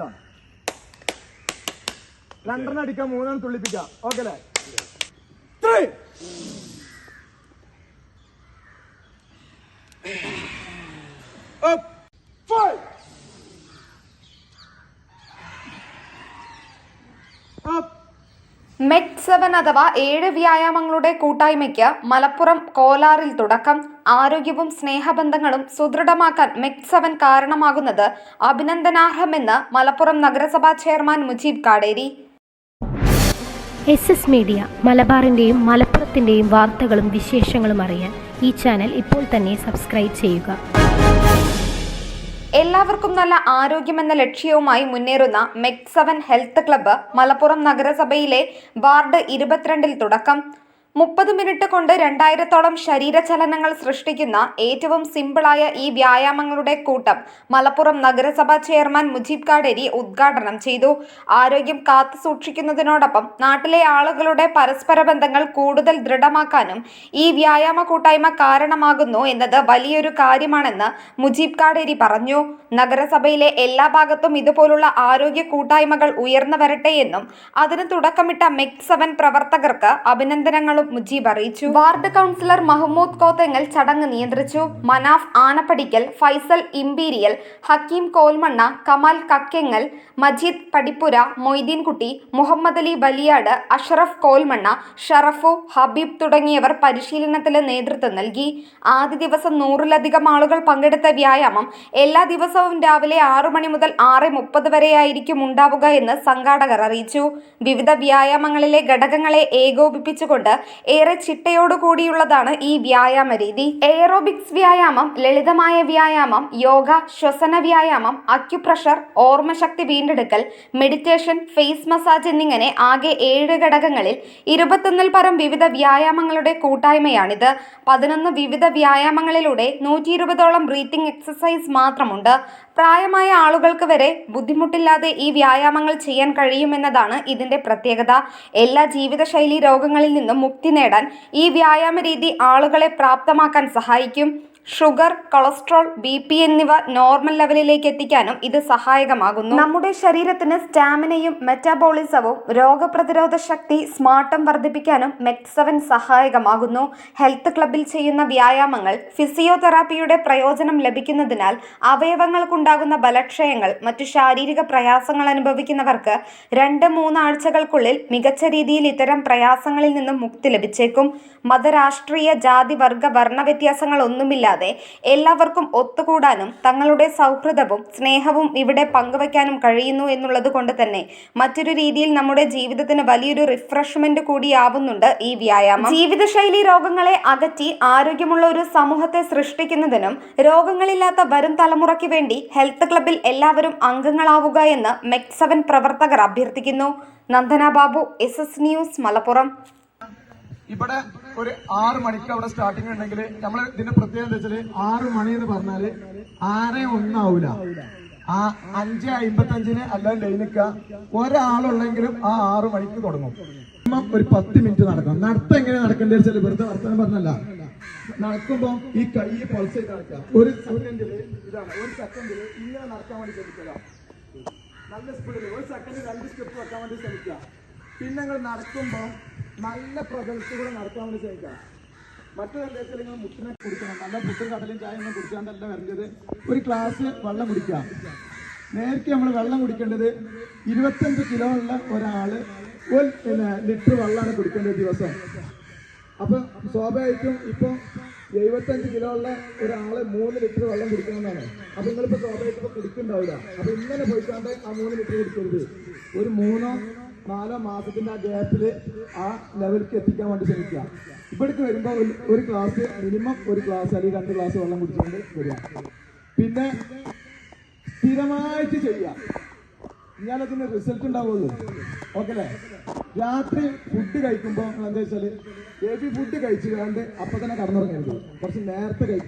ഇതാണ്. രണ്ടെണ്ണം അടിക്കാം മൂന്നെണ്ണം തുള്ളിപ്പിക്കാം. ഓക്കെ അല്ലേ? Three Up. Five. Up. മെറ്റ് സെവൻ അഥവാ ഏഴ് വ്യായാമങ്ങളുടെ കൂട്ടായ്മയ്ക്ക് മലപ്പുറം കോലാറിൽ തുടക്കം. ആരോഗ്യവും സ്നേഹബന്ധങ്ങളും സുദൃഢമാക്കാൻ മെറ്റ് സെവൻ കാരണമാകുന്നത് അഭിനന്ദനാർഹമെന്ന് മലപ്പുറം നഗരസഭാ chairman Mujeeb Kaderi. S S media മലബാറിന്റെയും മലപ്പുറത്തിന്റെയും വാർത്തകളും വിശേഷങ്ങളും അറിയാൻ ഈ ചാനൽ ഇപ്പോൾ തന്നെ സബ്സ്ക്രൈബ് ചെയ്യുക. എല്ലാവർക്കും നല്ല ആരോഗ്യമെന്ന ലക്ഷ്യവുമായി മുന്നേറുന്ന മെക്സവൻ ഹെൽത്ത് ക്ലബ്ബ് മലപ്പുറം നഗരസഭയിലെ വാർഡ് ഇരുപത്തിരണ്ടിൽ തുടക്കം. മുപ്പത് മിനിറ്റ് കൊണ്ട് രണ്ടായിരത്തോളം ശരീരചലനങ്ങൾ സൃഷ്ടിക്കുന്ന ഏറ്റവും സിമ്പിളായ ഈ വ്യായാമങ്ങളുടെ കൂട്ടം മലപ്പുറം നഗരസഭാ ചെയർമാൻ മുജീബ് കാടേരി ഉദ്ഘാടനം ചെയ്തു. ആരോഗ്യം കാത്തു സൂക്ഷിക്കുന്നതിനോടൊപ്പം നാട്ടിലെ ആളുകളുടെ പരസ്പര ബന്ധങ്ങൾ കൂടുതൽ ദൃഢമാക്കാനും ഈ വ്യായാമ കൂട്ടായ്മ കാരണമാകുന്നു എന്നത് വലിയൊരു കാര്യമാണെന്ന് മുജീബ് കാടേരി പറഞ്ഞു. നഗരസഭയിലെ എല്ലാ ഭാഗത്തും ഇതുപോലുള്ള ആരോഗ്യ കൂട്ടായ്മകൾ ഉയർന്നു വരട്ടെ എന്നും അതിന് തുടക്കമിട്ട മെക് സെവൻ പ്രവർത്തകർക്ക് അഭിനന്ദനങ്ങളും മുജീബ് അറിയിച്ചു. വാർഡ് കൗൺസിലർ മഹമ്മൂദ് കോത്തെങ്ങൽ ചടങ്ങ് നിയന്ത്രിച്ചു. മനാഫ് ആനപ്പടിക്കൽ ഫൈസൽ ഇംപീരിയൽ ഹക്കീം കോൽമണ്ണ കമാൽ കക്കെങ്ങൽ മജീദ് പടിപ്പുര മൊയ്തീൻകുട്ടി മുഹമ്മദ് അലി വലിയാട് അഷറഫ് കോൽമണ്ണ ഷറഫു ഹബീബ് തുടങ്ങിയവർ പരിശീലനത്തിന് നേതൃത്വം നൽകി. ആദ്യ ദിവസം നൂറിലധികം ആളുകൾ പങ്കെടുത്ത വ്യായാമം എല്ലാ ദിവസവും രാവിലെ ആറു മണി മുതൽ ആറ് മുപ്പത് വരെയായിരിക്കും ഉണ്ടാവുക എന്ന് സംഘാടകർ അറിയിച്ചു. വിവിധ വ്യായാമങ്ങളിലെ ഘടകങ്ങളെ ഏകോപിപ്പിച്ചുകൊണ്ട് ഏറെ ചിട്ടയോടുകൂടിയുള്ളതാണ് ഈ വ്യായാമ രീതി എയറോബിക്സ് വ്യായാമം ലളിതമായ വ്യായാമം യോഗ ശ്വസന വ്യായാമം അക്യുപ്രഷർ ഓർമ്മശക്തി വീണ്ടെടുക്കൽ മെഡിറ്റേഷൻ ഫേസ് മസാജ് എന്നിങ്ങനെ ആകെ ഏഴ് ഘടകങ്ങളിൽ ഇരുപത്തൊന്നിൽ പരം വിവിധ വ്യായാമങ്ങളുടെ കൂട്ടായ്മയാണിത്. പതിനൊന്ന് വിവിധ വ്യായാമങ്ങളിലൂടെ നൂറ്റി ഇരുപതോളം ബ്രീത്തിങ് എക്സസൈസ് മാത്രമുണ്ട്. പ്രായമായ ആളുകൾക്ക് വരെ ബുദ്ധിമുട്ടില്ലാതെ ഈ വ്യായാമങ്ങൾ ചെയ്യാൻ കഴിയുമെന്നതാണ് ഇതിന്റെ പ്രത്യേകത. എല്ലാ ജീവിതശൈലി രോഗങ്ങളിൽ നിന്നും മുക്തി നേടാൻ ഈ വ്യായാമ രീതി ആളുകളെ പ്രാപ്തമാക്കാൻ സഹായിക്കും. ഷുഗർ കൊളസ്ട്രോൾ ബി പി എന്നിവ നോർമൽ ലെവലിലേക്ക് എത്തിക്കാനും ഇത് സഹായകമാകുന്നു. നമ്മുടെ ശരീരത്തിന് സ്റ്റാമിനയും മെറ്റാബോളിസവും രോഗപ്രതിരോധ ശക്തി സ്മാർട്ടം വർദ്ധിപ്പിക്കാനും മെറ്റ് സെവൻ സഹായകമാകുന്നു. ഹെൽത്ത് ക്ലബിൽ ചെയ്യുന്ന വ്യായാമങ്ങൾ ഫിസിയോതെറാപ്പിയുടെ പ്രയോജനം ലഭിക്കുന്നതിനാൽ അവയവങ്ങൾക്കുണ്ടാകുന്ന ബലക്ഷയങ്ങൾ മറ്റു ശാരീരിക പ്രയാസങ്ങൾ അനുഭവിക്കുന്നവർക്ക് രണ്ട് മൂന്നാഴ്ചകൾക്കുള്ളിൽ മികച്ച രീതിയിൽ ഇത്തരം പ്രയാസങ്ങളിൽ നിന്നും മുക്തി ലഭിച്ചേക്കും. മതരാഷ്ട്രീയ ജാതി വർഗ വർണ വ്യത്യാസങ്ങളൊന്നുമില്ലാതെ എല്ലാവർക്കും ഒത്തുകൂടാനും തങ്ങളുടെ സൗഹൃദവും സ്നേഹവും ഇവിടെ പങ്കുവയ്ക്കാനും കഴിയുന്നു എന്നുള്ളത് കൊണ്ട് തന്നെ മറ്റൊരു രീതിയിൽ നമ്മുടെ ജീവിതത്തിന് വലിയൊരു റിഫ്രഷ്മെന്റ് കൂടിയാവുന്നുണ്ട് ഈ വ്യായാമം. ജീവിതശൈലി രോഗങ്ങളെ അകറ്റി ആരോഗ്യമുള്ള ഒരു സമൂഹത്തെ സൃഷ്ടിക്കുന്നതിനും രോഗങ്ങളില്ലാത്ത വരും തലമുറയ്ക്ക് വേണ്ടി ഹെൽത്ത് ക്ലബിൽ എല്ലാവരും അംഗങ്ങളാവുക എന്ന് മെക്സവൻ പ്രവർത്തകർ അഭ്യർത്ഥിക്കുന്നു. Nandana Babu S S news Malappuram. ഇവിടെ ഒരു ആറ് മണിക്ക് അവിടെ സ്റ്റാർട്ടിംഗ് ഉണ്ടെങ്കിൽ നമ്മൾ ഇതിന്റെ പ്രത്യേകത എന്താ വെച്ചാൽ ആറ് മണി എന്ന് പറഞ്ഞാൽ ആറ് ഒന്നാവൂല. ആ അഞ്ച് അമ്പത്തി അഞ്ചിന് അല്ലാതെ ലൈനിക്ക ഒരാളുള്ളെങ്കിലും ആ ആറ് മണിക്ക് തുടങ്ങും. ഒരു പത്ത് മിനിറ്റ് നടക്കണം. നടത്തം എങ്ങനെ നടക്കേണ്ടത് വെച്ചാൽ വെറുതെ വർത്തമാനം പറഞ്ഞല്ല. നടക്കുമ്പോ ഈ കൈ പൾസ് ഒരു സെക്കൻഡിൽ ഇതാണ്. ഒരു സെക്കൻഡിൽ ഇങ്ങനെ നടക്കാൻ വേണ്ടി ശ്രമിക്കുക. നല്ല സ്പീഡിൽ ഒരു സെക്കൻഡിൽ രണ്ട് സ്റ്റെപ്പ് വെക്കാൻ വേണ്ടി ശ്രമിക്കുക. പിന്നെ നിങ്ങൾ നടക്കുമ്പോൾ നല്ല പ്രതലത്തിലൂടെ നടക്കാൻ വേണ്ടി ചോദിക്കാം. മറ്റൊരു വെച്ചാൽ നിങ്ങൾ മുട്ടിനെ കുടിക്കണം. നല്ല പുട്ടും കടലും ചായ ഒന്നും കുടിക്കാണ്ടല്ല വരേണ്ടത്? ഒരു ഗ്ലാസ് വെള്ളം കുടിക്കാം. നേരത്തെ നമ്മൾ വെള്ളം കുടിക്കേണ്ടത് ഇരുപത്തഞ്ച് കിലോ ഉള്ള ഒരാൾ ഒരു പിന്നെ ലിറ്റർ വെള്ളമാണ് കുടിക്കേണ്ടത് ദിവസം. അപ്പൊ സ്വാഭാവികം ഇപ്പൊ എഴുപത്തഞ്ച് കിലോ ഉള്ള ഒരാൾ മൂന്ന് ലിറ്റർ വെള്ളം കുടിക്കണമെന്നാണ്. അപ്പൊ നിങ്ങളിപ്പോ സ്വാഭാവികം കുടിക്കുന്നുണ്ടാവില്ല. അപ്പൊ ഇന്നലെ പോയിക്കാണ്ട് ആ മൂന്ന് ലിറ്റർ കുടിക്കരുത്. ഒരു മൂന്നോ നാലോ മാസത്തിന്റെ ആ ഗ്യാപ്പിൽ ആ ലെവലിലേക്ക് എത്തിക്കാൻ വേണ്ടി ശ്രമിക്കുക. ഇവിടേക്ക് വരുമ്പോൾ ഒരു- ക്ലാസ് മിനിമം ഒരു ക്ലാസ് അല്ലെങ്കിൽ രണ്ട് ഗ്ലാസ് വെള്ളം കുടിച്ചുകൊണ്ട് വരിക. പിന്നെ സ്ഥിരമായിട്ട് ചെയ്യുക. ഇയാളതിന് റിസൾട്ട് ഉണ്ടാവുള്ളൂ. ഓക്കെ അല്ലേ? രാത്രി ഫുഡ് കഴിക്കുമ്പോൾ എന്താ വെച്ചാൽ ഹെവി ഫുഡ് കഴിച്ചു കണ്ട് അപ്പൊ തന്നെ കടന്നുറങ്ങരുത്. കുറച്ച് നേരത്തെ കഴിക്കും